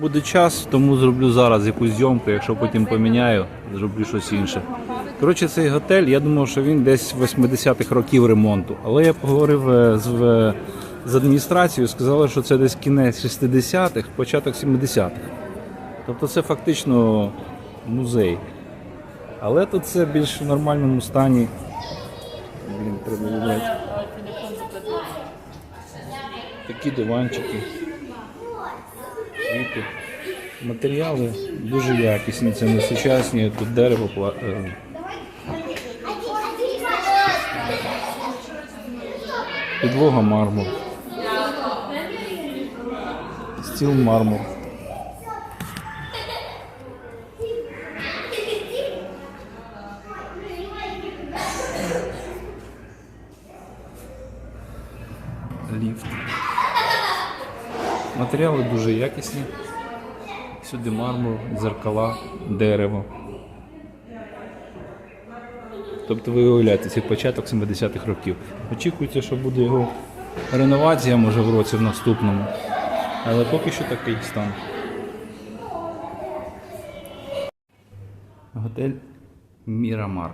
Буде час, тому зроблю зараз якусь зйомку, якщо потім поміняю, зроблю щось інше. Коротше, цей готель, я думав, що він десь 80-х років ремонту. Але я поговорив е, з, з адміністрацією, сказали, що це десь кінець 60-х, початок 70-х. Тобто це фактично музей. Але тут це більш в нормальному стані. Блін, треба вибрати. Такі диванчики. Квіти. Матеріали дуже якісні, це не сучасні, тут дерево. е, Підлога мармур. Стіл мармур. Матеріали дуже якісні. Сюди мармур, дзеркала, дерево. Тобто ви уявляєте, це початок 70-х років. Очікується, що буде його реновація, може в році в наступному. Але поки що такий стан. Готель Мірамар.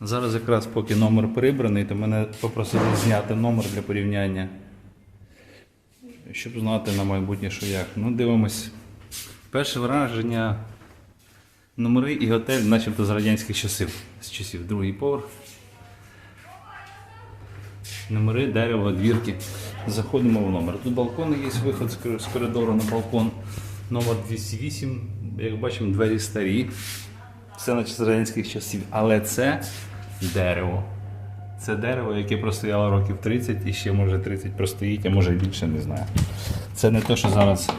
Зараз якраз поки номер прибраний, то мене попросили зняти номер для порівняння щоб знати на майбутнє, що як. Ну, дивимось. Перше враження. Номери і готель, начебто з радянських часів. З часів другий поверх. Номери, дерево, двірки. Заходимо в номер. Тут балкон є виход з коридору на балкон. Номер 208. Як бачимо, двері старі. Все наче з радянських часів. Але це дерево. Це дерево, яке простояло років 30 і ще може 30 простоїть, а може і більше, не знаю. Це не те, що зараз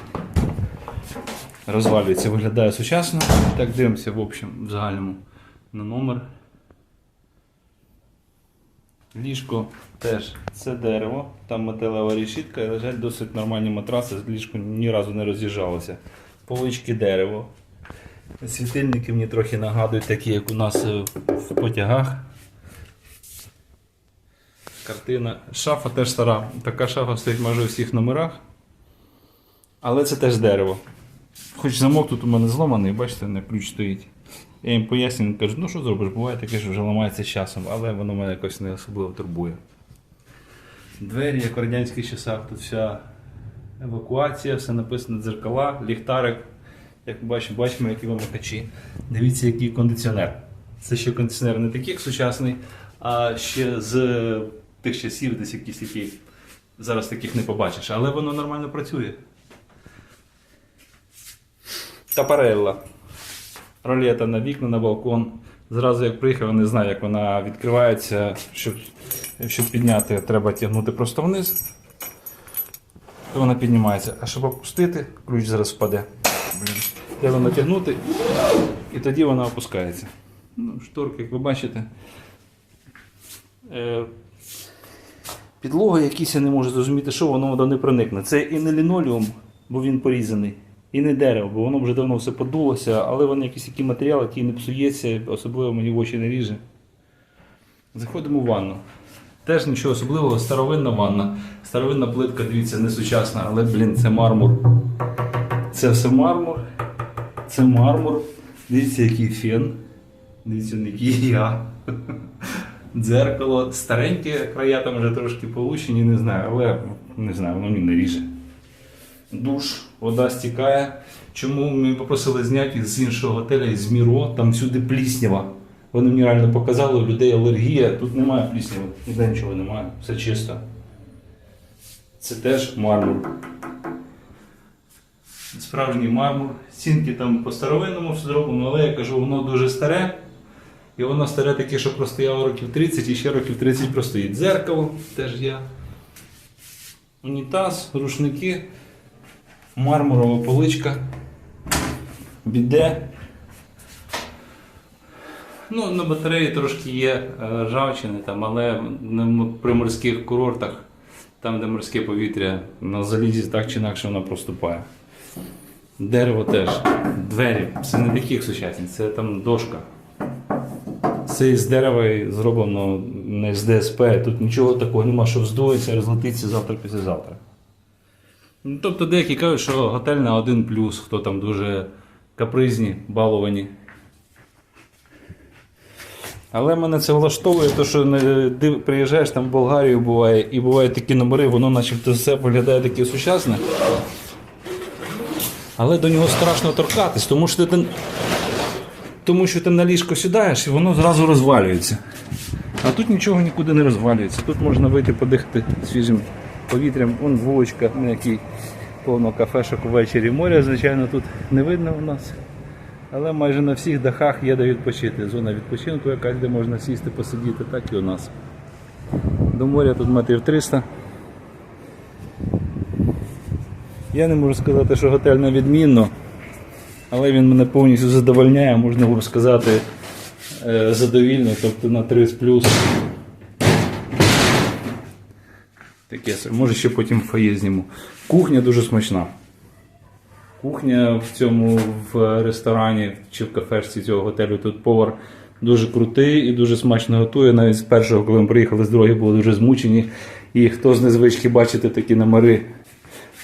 розвалюється, виглядає сучасно. Так дивимося в общем, в загальному на номер. Ліжко теж це дерево, там металева решітка і лежать досить нормальні матраси, ліжко ні разу не роз'їжджалося. Полички дерево. Світильники мені трохи нагадують такі, як у нас е, в потягах. Картина. Шафа теж стара. Така шафа стоїть майже у всіх номерах. Але це теж дерево. Хоч замок тут у мене зламаний, бачите, на ключ стоїть. Я їм пояснюю, кажу, ну що зробиш, буває таке, що вже ламається часом, але воно мене якось не особливо турбує. Двері, як в радянських часах, тут вся евакуація, все написано дзеркала, ліхтарик. Як бачимо, бачимо, які вимикачі. Дивіться, який кондиціонер. Це ще кондиціонер не такий, як сучасний, а ще з тих часів, десь якісь які. Зараз таких не побачиш, але воно нормально працює. Тапарелла. Ролета на вікна, на балкон. Зразу як приїхав, не знаю, як вона відкривається. Щоб, щоб підняти, треба тягнути просто вниз. То вона піднімається. А щоб опустити, ключ зараз впаде. Блін. Треба натягнути, і тоді вона опускається. Ну, шторки, як ви бачите. Підлога якісь я не можу зрозуміти, що воно воно не проникне. Це і не лінолеум, бо він порізаний, і не дерево, бо воно вже давно все подулося, але воно якийсь такий матеріал, який не псується, особливо мені в очі не ріже. Заходимо в ванну. Теж нічого особливого, старовинна ванна. Старовинна плитка, дивіться, не сучасна, але, блін, це мармур. Це все мармур. Це мармур. Дивіться, який фен. Дивіться, який я. Дзеркало. Стареньке края там вже трошки получені, не знаю, але не знаю, воно мені не ріже. Душ, вода стікає. Чому ми попросили зняти з іншого готеля із Міро, там всюди пліснява. Вони мені реально показали, у людей алергія, тут немає плісняви, ніде нічого немає, все чисто. Це теж мармур. Справжній мармур. Стінки там по-старовинному все зроблено, але я кажу, воно дуже старе. І воно старе таке, що простояло років 30 і ще років 30 простоїть. Дзеркало теж є. Унітаз, рушники, мармурова поличка, біде. Ну, на батареї трошки є е, ржавчини, там, але при морських курортах, там, де морське повітря, на залізі так чи інакше воно проступає. Дерево теж, двері, це не такі як сучасні, це там дошка. Це із дерева зроблено не з ДСП. Тут нічого такого нема, що вздується, розлетиться завтра післязавтра. Ну, тобто деякі кажуть, що готель на один плюс, хто там дуже капризні, баловані. Але мене це влаштовує, то що не, приїжджаєш там в Болгарію буває, і бувають такі номери, воно начебто все виглядає таке сучасне. Але до нього страшно торкатись, тому що ти, тому що ти на ліжко сідаєш і воно зразу розвалюється. А тут нічого нікуди не розвалюється. Тут можна вийти подихати свіжим повітрям. Вон вуличка, на якій повно кафешок увечері. Моря, звичайно, тут не видно у нас. Але майже на всіх дахах є де відпочити. Зона відпочинку, якась, де можна сісти, посидіти, так і у нас. До моря тут метрів 300. Я не можу сказати, що готель на відмінно, але він мене повністю задовольняє, можна б сказати, е, задовільно, тобто на 3 плюс. Таке, може ще потім фоє зніму. Кухня дуже смачна. Кухня в цьому в ресторані чи в кафешці цього готелю тут повар дуже крутий і дуже смачно готує. Навіть з першого, коли ми приїхали з дороги, були дуже змучені. І хто з незвички бачити такі номери,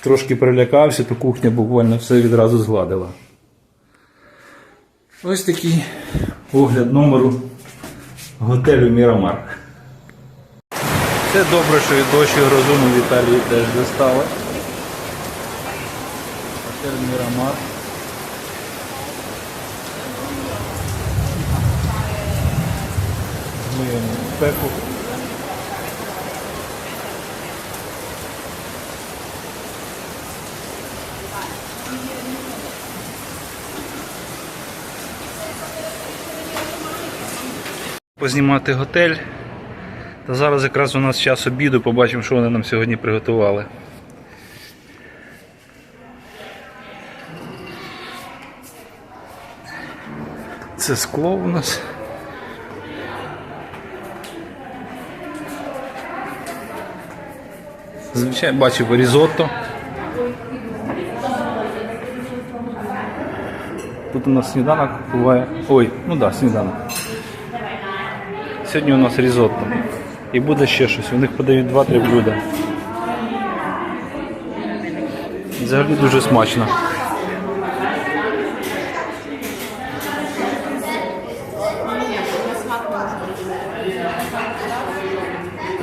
трошки прилякався, то кухня буквально все відразу згладила. Ось такий огляд номеру готелю Мірамар. Це добре, що від дощ і грозу в Італії теж достали. Готель Мірамар. Ми спеку. Познімати готель. Та зараз якраз у нас час обіду, побачимо, що вони нам сьогодні приготували. Це скло у нас. Звичайно, бачив різотто. Тут у нас сніданок буває. Ой, ну так, да, сніданок. Сьогодні у нас різотто. І буде ще щось. У них подають 2-3 блюда. Взагалі дуже смачно.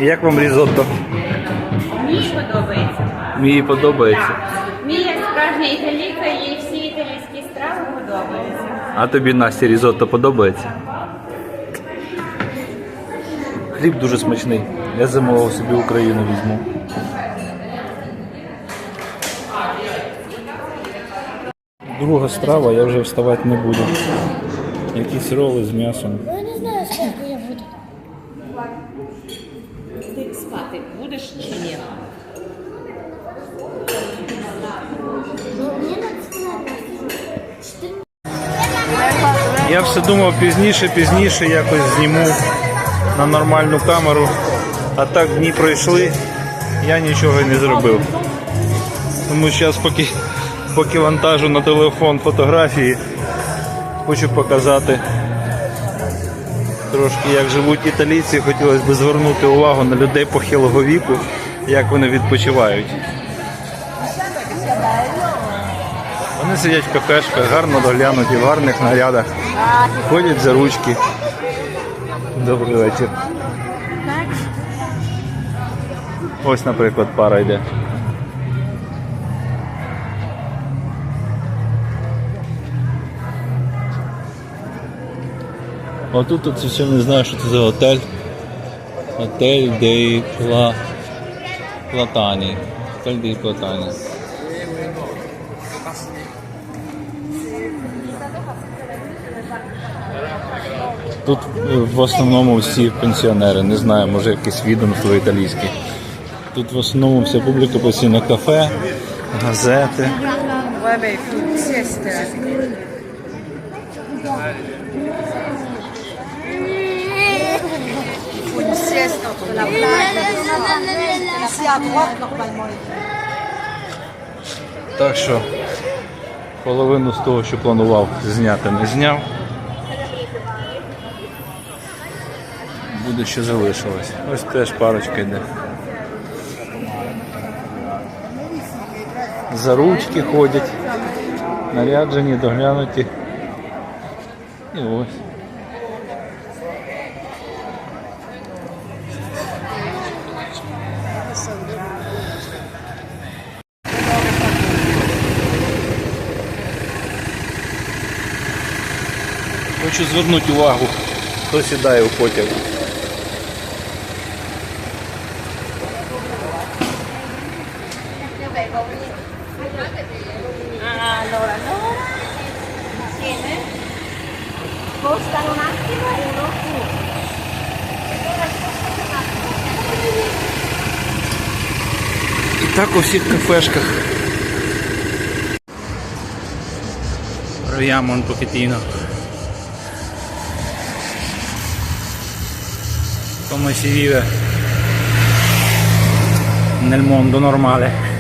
І Як вам різотто? Мені подобається. Мені подобається. Мені як справжня італійка, їй всі італійські страви подобаються. А тобі Насті різотто подобається? Хліб дуже смачний. Я замовив собі Україну візьму. Друга страва, я вже вставати не буду. Якісь роли з м'ясом. Ну, я не знаю, сколько я буду. Ти спати будеш чи ні? Ну, Я все думав пізніше, пізніше якось зніму на нормальну камеру. А так дні пройшли, я нічого не зробив. Тому зараз поки, поки вантажу на телефон фотографії, хочу показати трошки як живуть італійці. Хотілося б звернути увагу на людей похилого віку, як вони відпочивають. Вони сидять в кафешках, гарно доглянуті, в гарних нарядах, ходять за ручки. Добрий вечір. Ось, наприклад, пара йде. Отут тут все не знаю, що це за готель. Готель Дей Пла... Платані. Готель Дей Платані. Тут е, в основному всі пенсіонери, не знаю, може якесь відомство італійське. Тут в основному вся публіка постійно кафе, газети. Так що половину з того, що планував зняти, не зняв. Буде ще залишилось. Ось теж парочка йде. за ручки ходять, наряджені, доглянуті. І ось. Хочу звернути увагу, хто сідає у потяг. І так у всіх кафешках. Proviamo un pochettino. Come si vive nel mondo normale.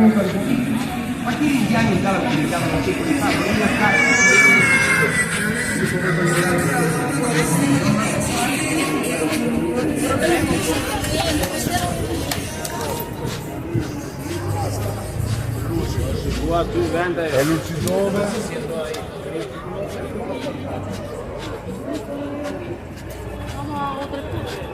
commento ai politici. Ma chi gli anni in Italia pubblicavano un tipo di fatto? Non è a caso. È l'uccidore. Siamo a oltre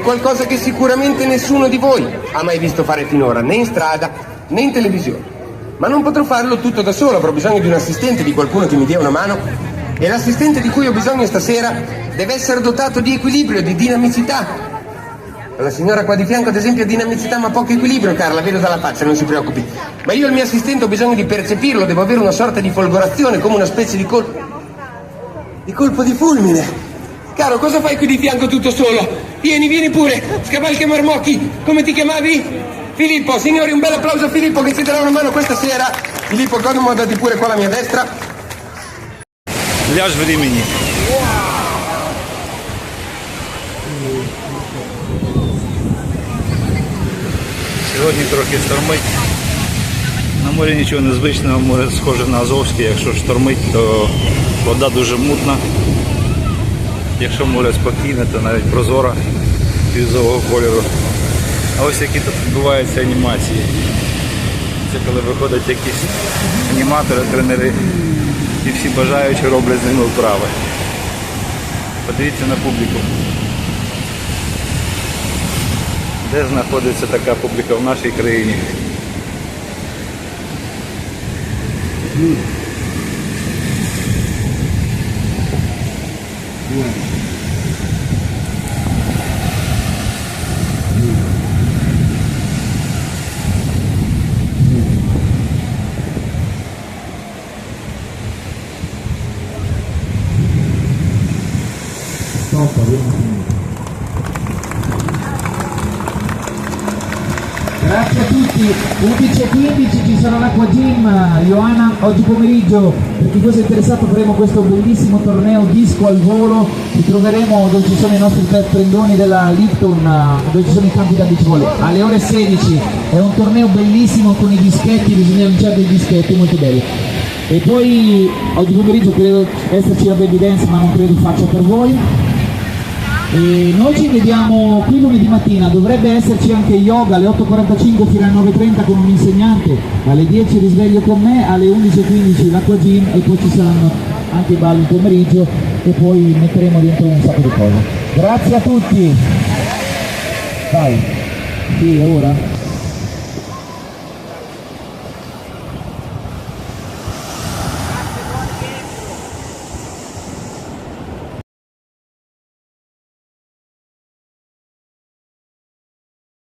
qualcosa che sicuramente nessuno di voi ha mai visto fare finora, né in strada né in televisione. Ma non potrò farlo tutto da solo, avrò bisogno di un assistente, di qualcuno che mi dia una mano. E l'assistente di cui ho bisogno stasera deve essere dotato di equilibrio, di dinamicità. La signora qua di fianco, ad esempio, ha dinamicità ma poco equilibrio, Carla, vedo dalla faccia, non si preoccupi. Ma io il mio assistente ho bisogno di percepirlo, devo avere una sorta di folgorazione, come una specie di colpo. di colpo di fulmine. Caro, cosa fai qui di fianco tutto solo? Vieni, vieni pure, scavalca marmocchi, come ti chiamavi? Filippo, signori, un bel applauso a Filippo che ci darà una mano questa sera. Filippo, accomodati pure qua alla mia destra. Ляж времени. Сьогодні трохи штормить. На морі нічого незвичного, море схоже на Азовське. Якщо штормить, то вода дуже мутна. Якщо море спокійне, то навіть прозора фізового кольору. А ось які тут відбуваються анімації. Це коли виходять якісь аніматори, тренери і всі бажаючі роблять з ними вправи. Подивіться на публіку. Де знаходиться така публіка в нашій країні? Grazie Gym, Ioana oggi pomeriggio, per chi fosse interessato faremo questo bellissimo torneo disco al volo, ci troveremo dove ci sono i nostri tre prendoni della Lipton, eh, dove ci sono i campi da beach volley, alle ore 16, è un torneo bellissimo con i dischetti, bisogna vincere dei dischetti, molto bello. E poi oggi pomeriggio credo esserci la baby dance ma non credo faccia per voi. E noi ci vediamo qui lunedì mattina, dovrebbe esserci anche yoga alle 8.45 fino alle 9.30 con un insegnante, alle 10 risveglio con me, alle 11.15 l'acqua gym e poi ci saranno anche i balli pomeriggio e poi metteremo dentro un sacco di cose. Grazie a tutti! Vai! Sì, è ora?